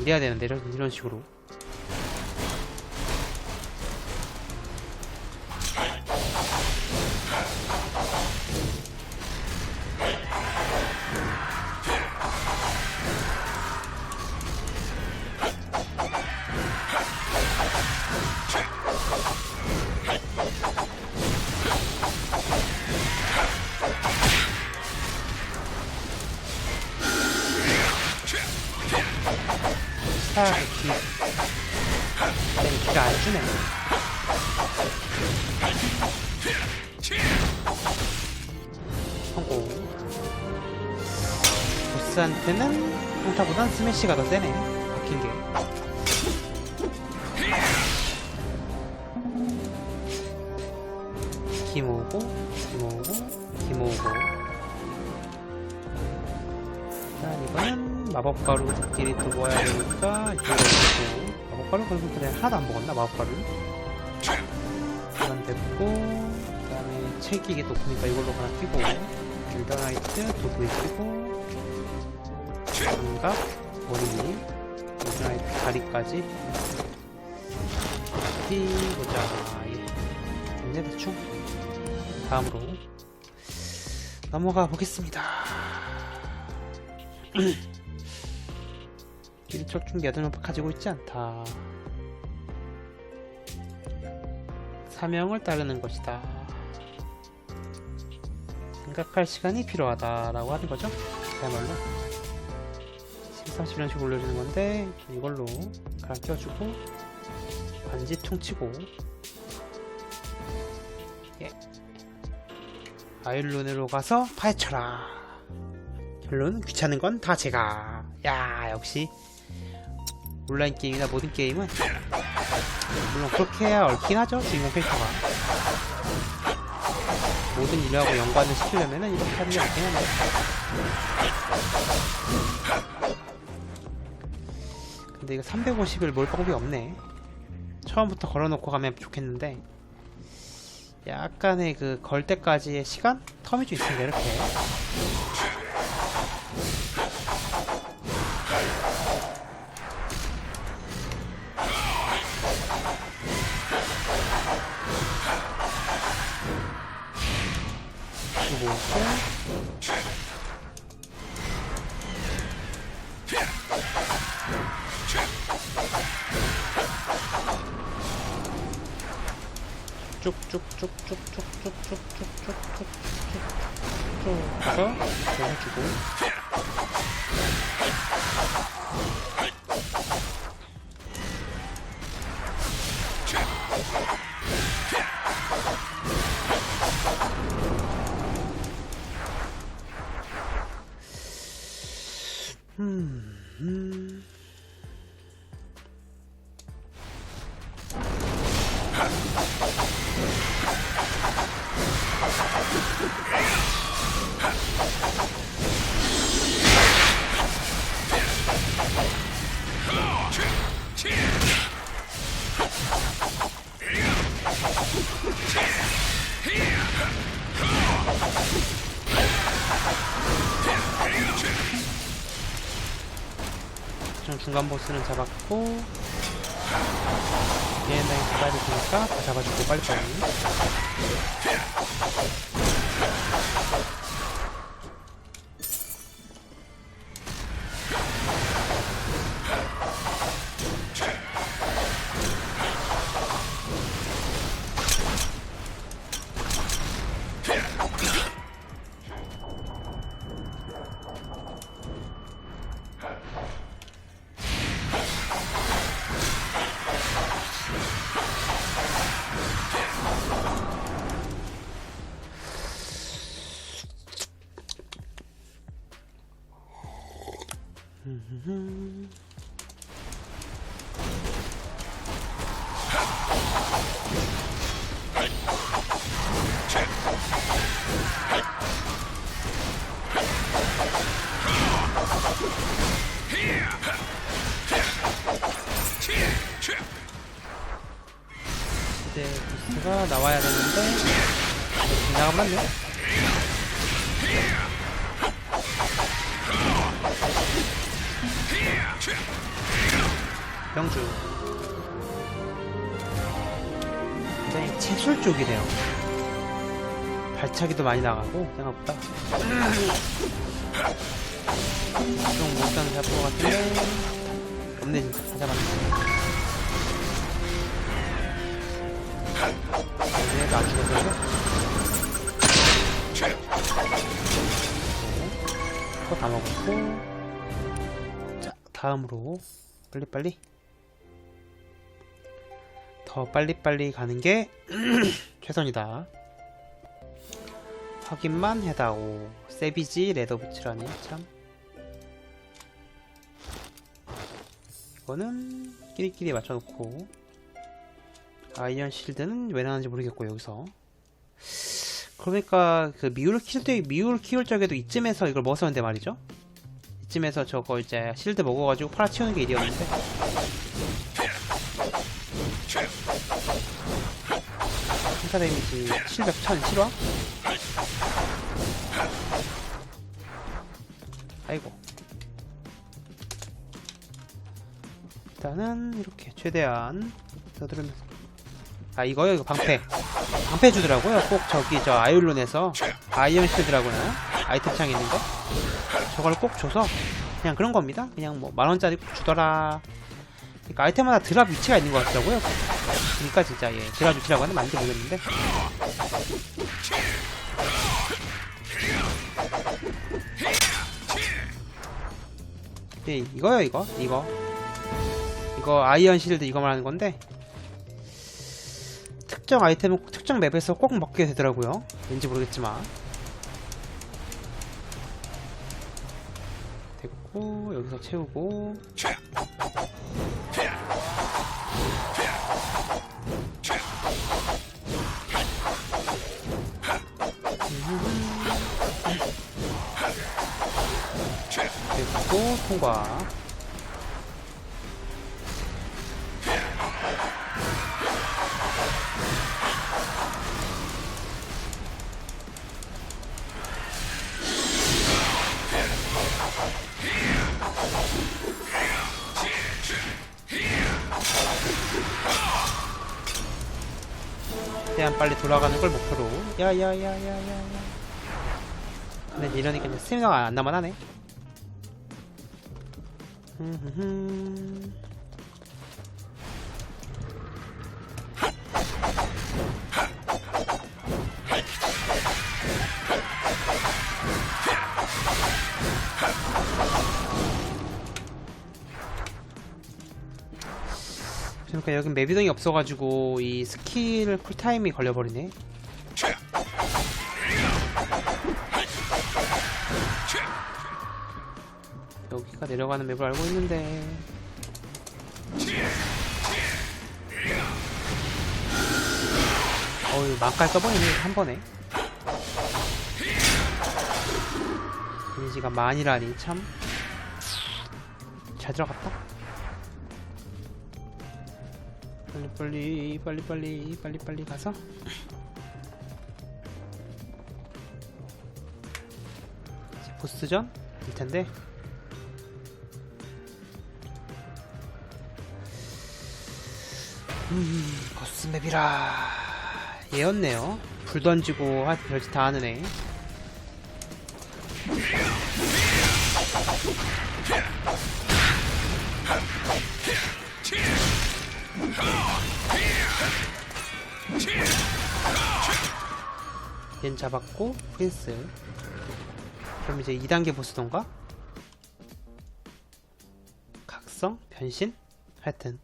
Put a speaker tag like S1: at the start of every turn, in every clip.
S1: 이래야 되는데 이런, 이런 식으로 스매시가 더 세네. 바뀐 게. 기모으고, 기모으고, 기모으고. 자, 이번엔 마법가루끼리 또 모아야 되니까 이거 넣고 마법가루 그래서 그냥 하나도 안 먹었나 마법가루 이건 됐고 그 다음에 이게 높으니까 이걸로 하나 끼고 길더나이트 도구에 끼고 장갑 머리 길더나이트 다리까지 끼보자 예. 됐네 대충 다음으로 넘어가 보겠습니다 일척 중 여덟 명 가지고 있지 않다. 사명을 따르는 것이다. 생각할 시간이 필요하다라고 하는 거죠. 그야말로 13, 17년씩 올려주는 건데 이걸로 가껴주고 반지 퉁치고 예. 아일론으로 가서 파헤쳐라. 결론 귀찮은 건 다 제가 야 역시 온라인 게임이나 모든 게임은 물론 그렇게 해야 얽긴 하죠 주인공 캐릭터가 모든 일하고 연관을 시키려면은 이렇게 하는 게 얽긴 하네 근데 이거 350을 몰 방법이 없네. 처음부터 걸어놓고 가면 좋겠는데. 약간의 그 걸 때까지의 시간? 텀이 좀 있으니까 이렇게 중간 보스는 잡았고 잡아야 될 테니까 다 잡아주고 빨리빨리 굉장히 채술 쪽이네요. 발차기도 많이 나가고 생각보다. 좀 못하는 잡을 것 같은데 없네 진짜. 다 잡았네 이제 나 죽어서 이거 다 먹었고. 자 다음으로. 빨리빨리 더 빨리빨리 가는 게 최선이다. 확인만 해다오. 세비지 레더부츠라니 참. 이거는 끼리끼리 맞춰놓고. 아이언 실드는 왜 나왔는지 모르겠고 여기서. 그러니까 그 미우를 키울 때 미우를 키울 적에도 이쯤에서 이걸 먹었었는데 말이죠? 이쯤에서 저거 이제 실드 먹어가지고 팔아치우는 게 일이었는데 한타 데미지 700, 1000, 7화? 아이고. 일단은 이렇게 최대한 서두르면서 아 이거요 이거 방패. 방패 주더라고요. 꼭 저기 저 아이올론에서 아이언 실드라고나 아이템 창에 있는 거? 저걸 꼭 줘서 그냥 그런 겁니다. 그냥 뭐 만원짜리 꼭 주더라. 그러니까 아이템마다 드랍 위치가 있는 것 같더라고요 그러니까 진짜 예 드랍 위치라고 하는 맞는지 모르겠는데. 예, 이거요 이거? 이거. 이거 아이언 실드 이거 말하는 건데. 특정 아이템은 특정 맵에서 꼭 먹게 되더라고요. 왠지 모르겠지만. 됐고 여기서 채우고 됐고 통과. 최대한 빨리 돌아가는 걸 목표로. 야야야야야야. 근데 이러니까 이제 스태미나가 안 남아 나네. 흠흠흠. 그러니까 여긴 맵이동이 없어가지고 이 스킬 쿨타임이 걸려버리네 내려가는 맵을 알고 있는데. 어우 막갈 써버리네 한 번에. 데미지가 만이라니 참. 잘 들어갔다. 빨리 빨리 빨리 빨리 빨리 빨리 가서. 보스전? 일 텐데 음 보스 맵이라 얘였네요 불 던지고 하 별짓 다 하는 애얜 잡았고 프린스 그럼 이제 2단계 보스던가? 각성? 변신? 하여튼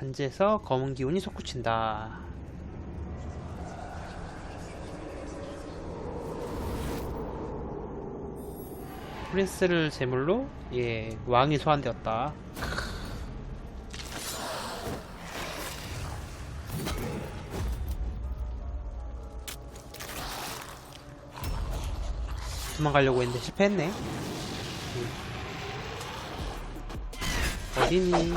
S1: 반지에서 검은 기운이 솟구친다 프린스를 제물로 예 왕이 소환되었다 도망가려고 했는데 실패했네. 어디니?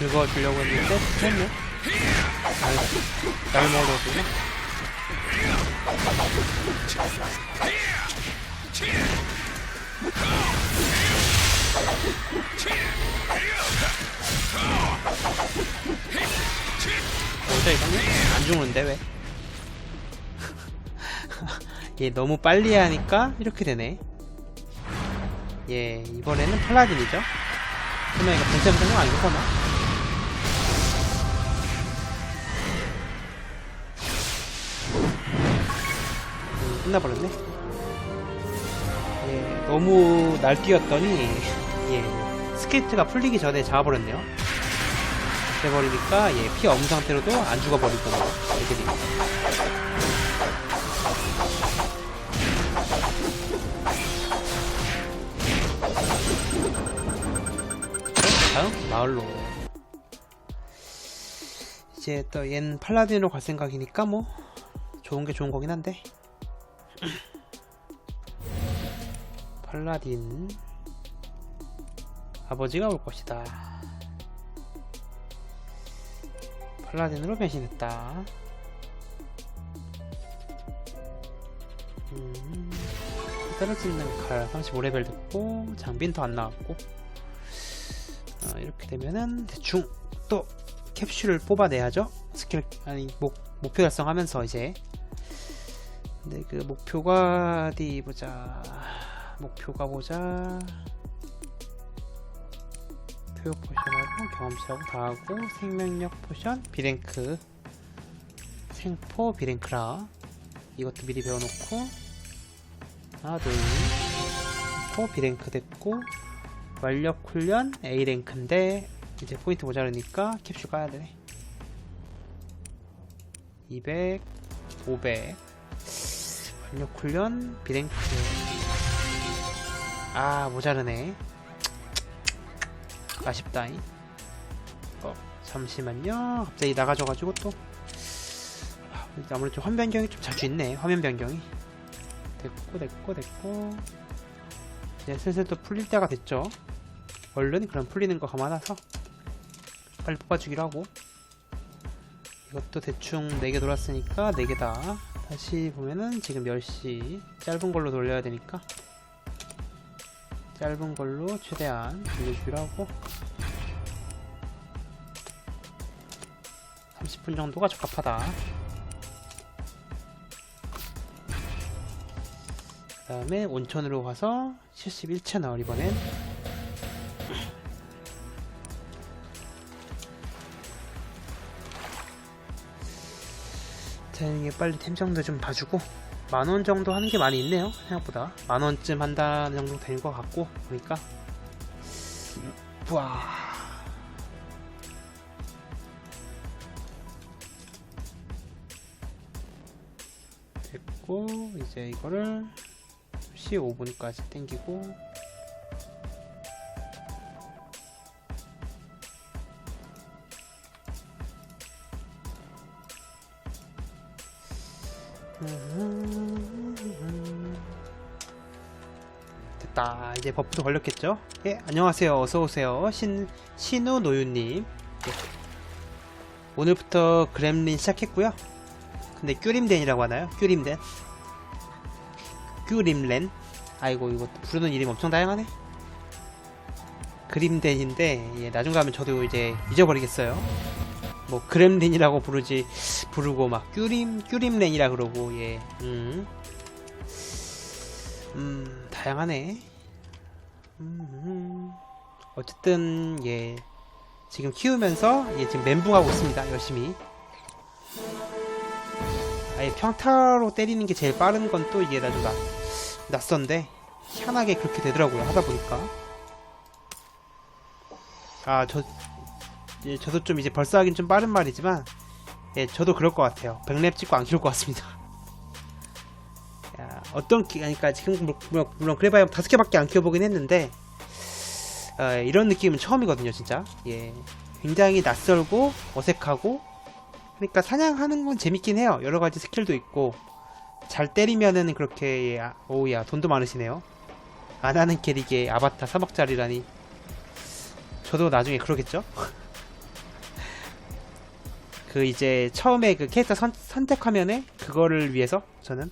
S1: 긁어주려고 했는데 됐네 날 먹어주나? 뭐죠 이거는? 안 죽는데 왜? 얘 너무 빨리 하니까 이렇게 되네. 예 이번에는 팔라딘이죠? 그러면 이거 본체 붙는 거 아니겠구나? 음, 끝나버렸네. 예 너무 날뛰었더니 예 스크립트가 풀리기 전에 잡아버렸네요 돼버리니까 예, 피 없는 상태로도 안 죽어버리더라고 애들이 다음 마을로. 이제 또 얜 팔라딘으로 갈 생각이니까 뭐 좋은 게 좋은 거긴 한데. 팔라딘 아버지가 올 것이다 팔라딘으로 변신했다. 음, 떨어지는 칼 35레벨 됐고 장비는 더 안 나왔고 어, 이렇게 되면은 대충 또 캡슐을 뽑아내야죠. 스킬 아니 목 목표 달성하면서 이제 근데 그 목표가 어디 보자 목표가 보자 표요 포션하고 경험치하고 다 하고 생명력 포션 비랭크 생포 비랭크라. 이것도 미리 배워놓고. 하나 둘포 비랭크 됐고. 완력 훈련 A랭크인데 이제 포인트 모자르니까 캡슐 까야 되네. 200 500 완력 훈련 비랭크. 아 모자르네 아쉽다잉 어 잠시만요. 갑자기 나가져가지고 또. 아, 아무래도 화면 변경이 좀 자주 있네. 화면 변경이. 됐고 됐고 됐고. 이제 슬슬 또 풀릴 때가 됐죠. 얼른 그럼 풀리는 거 감안해서 빨리 뽑아주기로 하고. 이것도 대충 4개 돌았으니까 4개다. 다시 보면은 지금 10시. 짧은 걸로 돌려야 되니까 짧은 걸로 최대한 하고. 30분 정도가 적합하다. 그 다음에 온천으로 가서 71채널 이번엔. 자 이게 빨리 템 정도 좀 봐주고 만 원 정도 하는 게 많이 있네요 생각보다. 만 원쯤 한다는 정도 될것 같고 보니까. 와. 됐고 이제 이거를 15분까지 땡기고 됐다. 이제 버프도 걸렸겠죠? 예, 안녕하세요. 어서오세요. 신, 신우 노유님. 예. 오늘부터 그램린 시작했고요 근데 큐림덴이라고 하나요? 큐림덴? 큐림렌? 아이고, 이거 부르는 이름 엄청 다양하네? 그림덴인데, 예, 나중 가면 저도 이제 잊어버리겠어요. 뭐, 그램린이라고 부르지, 부르고 막, 큐림, 큐림렌이라 그러고, 예, 음. 음, 다양하네. 음, 어쨌든 예 지금 키우면서 예 지금 멘붕하고 있습니다 열심히. 아예 평타로 때리는 게 제일 빠른 건 또 이게 나좀 나, 낯선데 희한하게 그렇게 되더라고요 하다 보니까. 아 저 예, 저도 좀 이제 벌써 하긴 좀 빠른 말이지만 예 저도 그럴 것 같아요. 100렙 찍고 안 키울 것 같습니다. 야, 어떤 기, 그러니까 지금 물- 물론, 물론 그래봐야 다섯 개밖에 안 키워보긴 했는데 어, 이런 느낌은 처음이거든요, 진짜. 예, 굉장히 낯설고 어색하고 그러니까 사냥하는 건 재밌긴 해요. 여러 가지 스킬도 있고 잘 때리면은 그렇게 예, 아, 오우야 돈도 많으시네요. 안 하는 캐릭의 아바타 3억짜리라니. 저도 나중에 그러겠죠? 그 이제 처음에 그 캐릭터 선, 선택 화면에 그거를 위해서 저는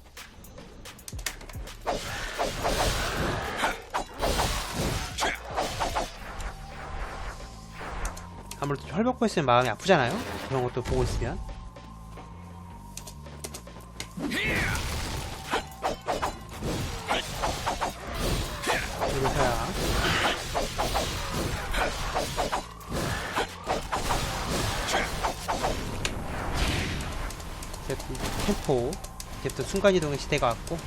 S1: 아무래도 좀 헐벗고 있으면 마음이 아프잖아요. 그런 것도 보고 있으면 또 순간이동의 시대가 왔고.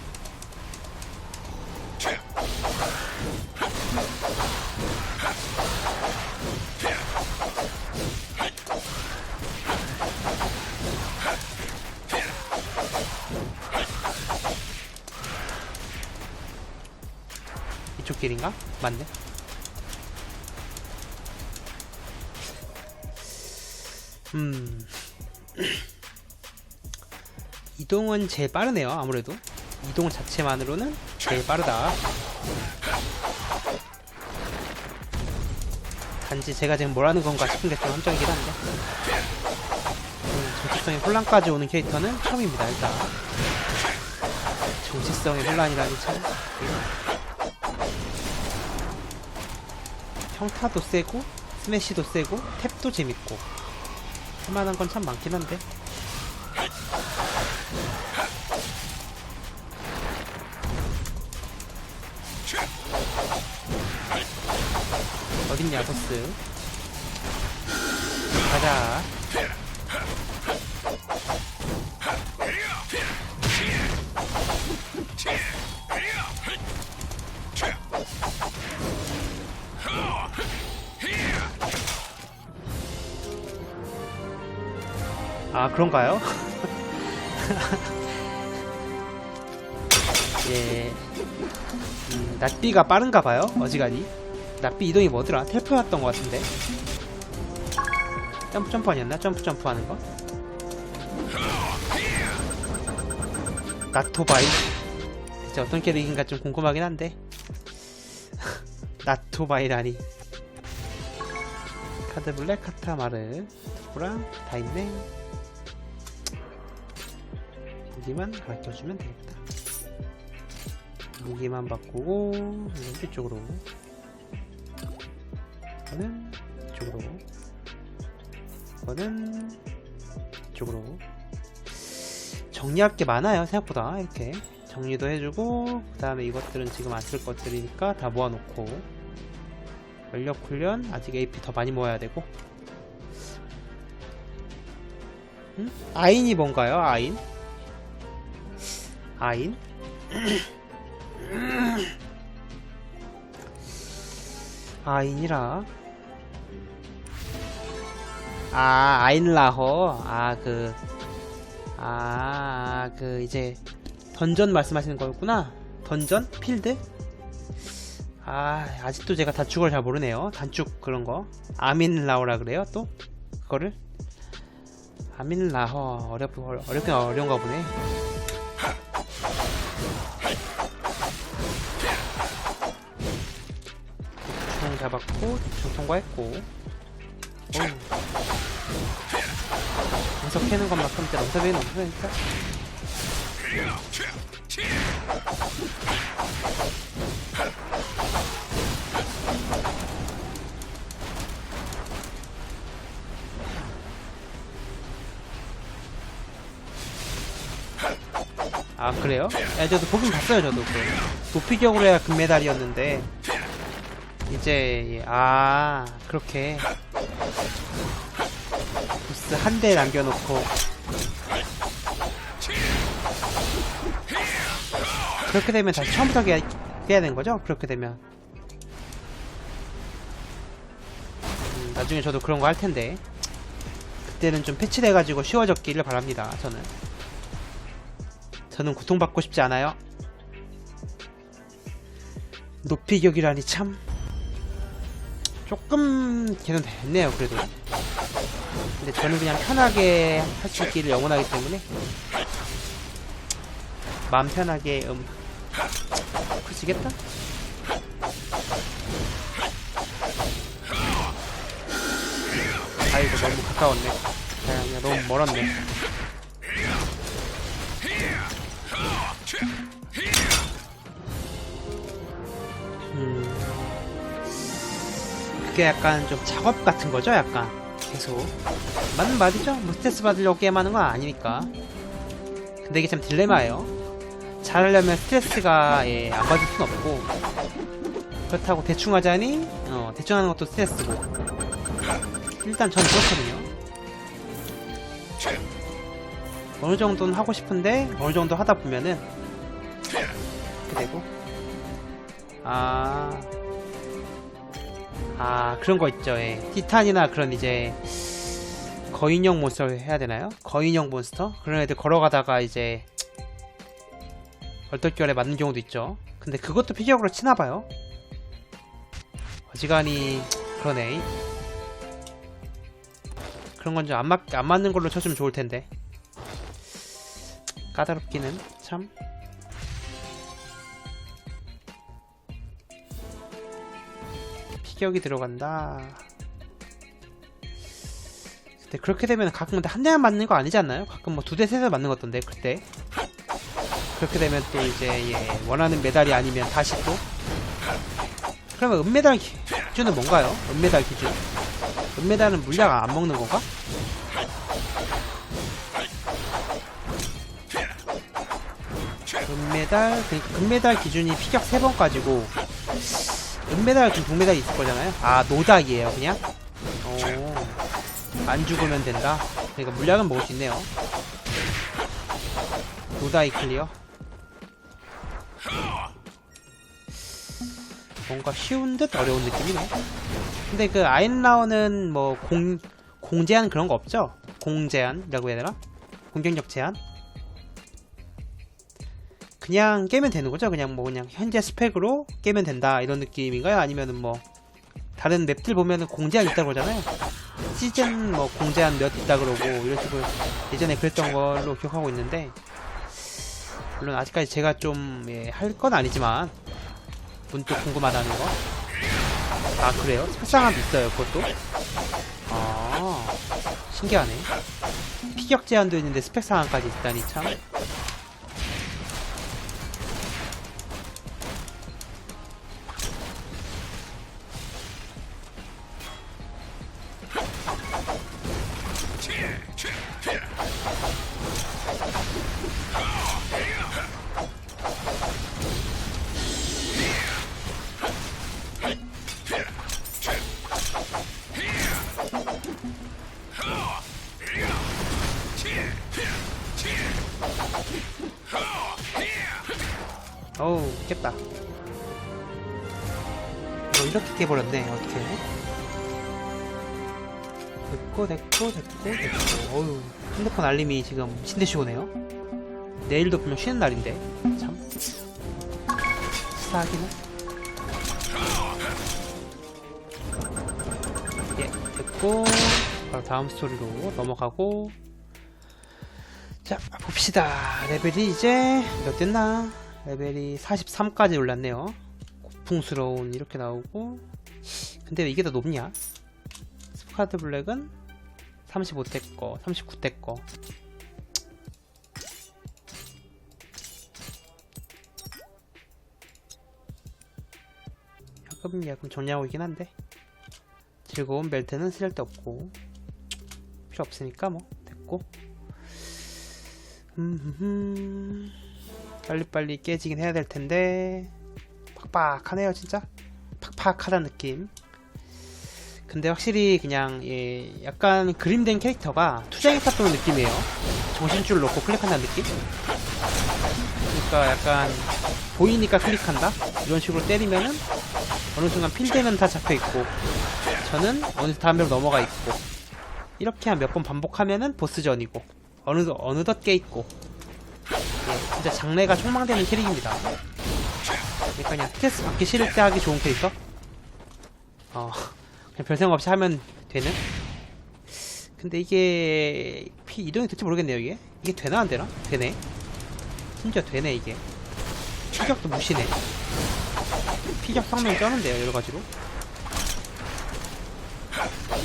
S1: 이쪽 길인가? 맞네. 음 이동은 제일 빠르네요 아무래도. 이동 자체만으로는 제일 빠르다. 단지 제가 지금 뭘 하는 건가 싶은 게 좀 함정이긴 한데. 음, 정체성의 혼란까지 오는 캐릭터는 처음입니다 일단. 정체성의 혼란이라니 참. 평타도 세고 스매시도 세고 탭도 재밌고. 할만한 건 참 많긴 한데 어딨냐 보스 가자. 아 그런가요? 예. 음, 낫비가 빠른가 봐요 어지간히 낫비 이동이 뭐더라? 텔프였던 것 같은데? 점프 점프 아니었나? 점프 점프 하는 거? 나토바이. 진짜 어떤 캐릭인가 좀 궁금하긴 한데. 나토바이라니. 카드 블랙 카타마르. 토랑 다 있네. 무기만 가르쳐주면 되겠다. 무기만 바꾸고 이쪽으로 이거는 이쪽으로 이거는 이쪽으로 정리할 게 많아요 생각보다 이렇게 정리도 해주고 그 다음에 이것들은 지금 안 쓸 것들이니까 다 모아놓고 전력 훈련 아직 AP 더 많이 모아야 되고 음? 아인이 뭔가요 아인? 아인? 아인이라 아 아인라허 아 그 아, 그, 이제, 던전 말씀하시는 거였구나? 던전? 필드? 아, 아직도 제가 단축을 잘 모르네요. 단축 그런 거. 아민라오라 그래요, 또? 그거를? 아민라허, 어렵, 어렵긴 어려운가 보네. 잡았고, 총 통과했고. 어우. 분석 캐는 것만큼 진짜 넘사벽이 넘사벽이니까. 아 그래요? 야, 저도 보긴 봤어요 저도 그 도피격으로 해야 금메달이었는데 이제 예, 아 그렇게. 부스 한 대 남겨놓고. 그렇게 되면 다시 처음부터 해야, 해야 되는 거죠? 그렇게 되면. 음, 나중에 저도 그런 거 할 텐데. 그때는 좀 패치돼가지고 쉬워졌기를 바랍니다 저는. 저는 고통받고 싶지 않아요. 높이 격이라니 참 조금 개선됐네요 그래도 근데 저는 그냥 편하게 할 수 있기를 영원하기 때문에 마음 편하게 음 그치겠다? 아이고 너무 가까웠네 그냥 너무 멀었네. 그게 약간 좀 작업 같은 거죠, 약간. 계속. 맞는 말이죠? 뭐 스트레스 받으려고 게임하는 건 아니니까. 근데 이게 참 딜레마예요. 잘하려면 스트레스가 예, 안 받을 순 없고 그렇다고 대충 하자니 어, 대충 하는 것도 스트레스고 일단 전 그렇거든요. 어느 정도는 하고 싶은데 어느 정도 하다 보면은 되고 아. 아, 그런 거 있죠. 예. 티탄이나 그런 이제 거인형 몬스터 해야 되나요? 거인형 몬스터? 그런 애들 걸어가다가 이제 얼떨결에 맞는 경우도 있죠. 근데 그것도 피격으로 치나봐요. 어지간히 그러네. 그런 건 좀안 맞, 안 맞는 걸로 쳐주면 좋을 텐데. 까다롭기는 참. 피격이 들어간다. 근데 그렇게 되면 가끔 한 대만 맞는 거 아니지 않나요? 가끔 뭐 두 대, 세 대 맞는 것 같던데, 그때. 그렇게 되면 또 이제, 예, 원하는 메달이 아니면 다시 또. 그러면 은메달 기- 기준은 뭔가요? 은메달 기준? 은메달은 물량 안 먹는 건가? 은메달, 그러니까 금메달 기준이 피격 3번 까지고 은메달 그 동메달이 있을 거잖아요. 아 노닥이에요 그냥. 오, 안 죽으면 된다. 그러니까 물량은 먹을 수 있네요. 노다이 클리어. 뭔가 쉬운 듯 어려운 느낌이네. 근데 그 아인라운은 뭐 공, 공 제한 그런 거 없죠? 공 제한이라고 해야 되나? 공격력 제한? 그냥 깨면 되는 거죠? 그냥 뭐 그냥 현재 스펙으로 깨면 된다 이런 느낌인가요? 아니면은 뭐 다른 맵들 보면은 공제한 있다고 그러잖아요. 시즌 뭐 공제한 몇 있다 그러고 이런 식으로 예전에 그랬던 걸로 기억하고 있는데 물론 아직까지 제가 좀 할건 아니지만 문득 궁금하다는 거. 아 그래요? 색상함도 있어요 그것도? 아 신기하네. 피격 제한도 있는데 스펙 상한까지 있다니 참. 이렇게 깨버렸네 어떻게. 됐고 됐고 됐고 됐고. 어우 핸드폰 알림이 지금 신대시 오네요. 내일도 분명 쉬는 날인데. 참. 스타하기는? 예 됐고. 바로 다음 스토리로 넘어가고. 자 봅시다. 레벨이 이제 몇 됐나? 레벨이 43까지 올랐네요. 고풍스러운 이렇게 나오고 근데 왜 이게 더 높냐? 스카드 블랙은 35대 거, 39대 거. 약간 약간 정리하고 있긴 한데. 즐거운 벨트는 쓸데없고. 필요 없으니까 뭐 됐고. 음 빨리빨리 깨지긴 해야 될 텐데 팍팍하네요 진짜? 팍팍하다는 느낌. 근데 확실히 그냥 예, 약간 그림된 캐릭터가 투쟁이 카톡 느낌이에요. 정신줄 놓고 클릭한다는 느낌? 그러니까 약간 보이니까 클릭한다? 이런 식으로 때리면은 어느 순간 필드는 다 잡혀있고 저는 어느새 다음 맵 넘어가 있고 이렇게 한 몇 번 반복하면은 보스전이고 어느, 어느덧 깨있고 예, 진짜 장래가 촉망되는 캐릭입니다. 그러니까 그냥 스트레스 받기 싫을 때 하기 좋은 캐릭터? 어, 그냥 별 생각 없이 하면 되는? 근데 이게, 피 이동이 될지 모르겠네요, 이게. 이게 되나, 안 되나? 되네. 심지어 되네, 이게. 피격도 무시네. 피격 성능 쩌는데요, 여러가지로.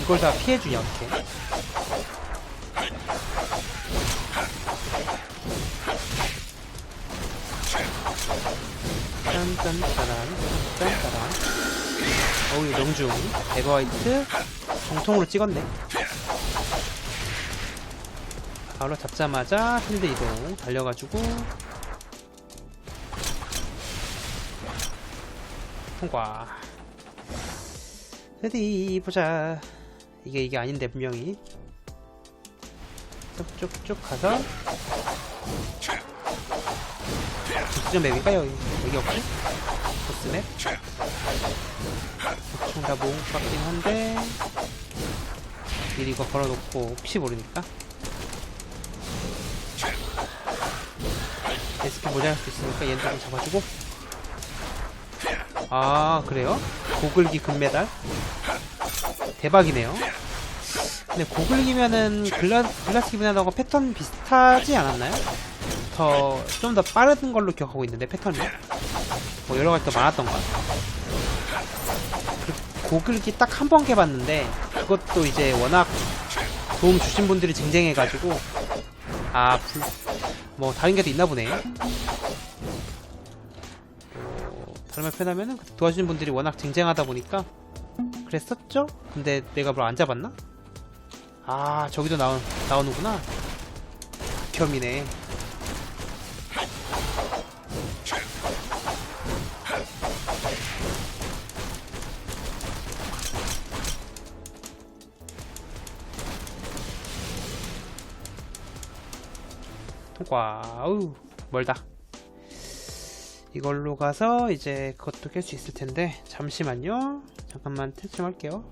S1: 이걸 다 피해주냐, 어떻게. 짠짠짜란 짠짜란. 어우 명중. 에버화이트. 정통으로 찍었네. 바로 잡자마자 필드 이동 달려가지고. 통과. 어디 보자. 이게 이게 아닌데 분명히. 쭉쭉쭉 가서. 보스전 맵인가 여기 보 스맵 대충 다 모은 것 같긴 한데 미리 이거 걸어놓고 혹시 모르니까. 데스크 모자랄 수 있으니까 얘는 좀 잡아주고. 아 그래요? 고글기 금메달? 대박이네요. 근데 고글기면은 글라, 글라스 기분하고 패턴 비슷하지 않았나요? 더좀더 빠른 걸로 기억하고 있는데 패턴이 뭐 여러 가지 더 많았던 것 같아요 그 고글기 딱 한 번 깨봤는데 그것도 이제 워낙 도움 주신 분들이 쟁쟁해가지고 아, 불, 뭐 다른 게또 있나 보네. 뭐, 다른 말 표현하면은 도와주는 분들이 워낙 쟁쟁하다 보니까 그랬었죠? 근데 내가 뭘 안 잡았나? 아, 저기도 나오, 나오는구나. 극혐이네. 아우, 멀다. 이걸로 가서 이제 그것도 깰 수 있을 텐데 잠시만요. 잠깐만 테스트 좀 할게요.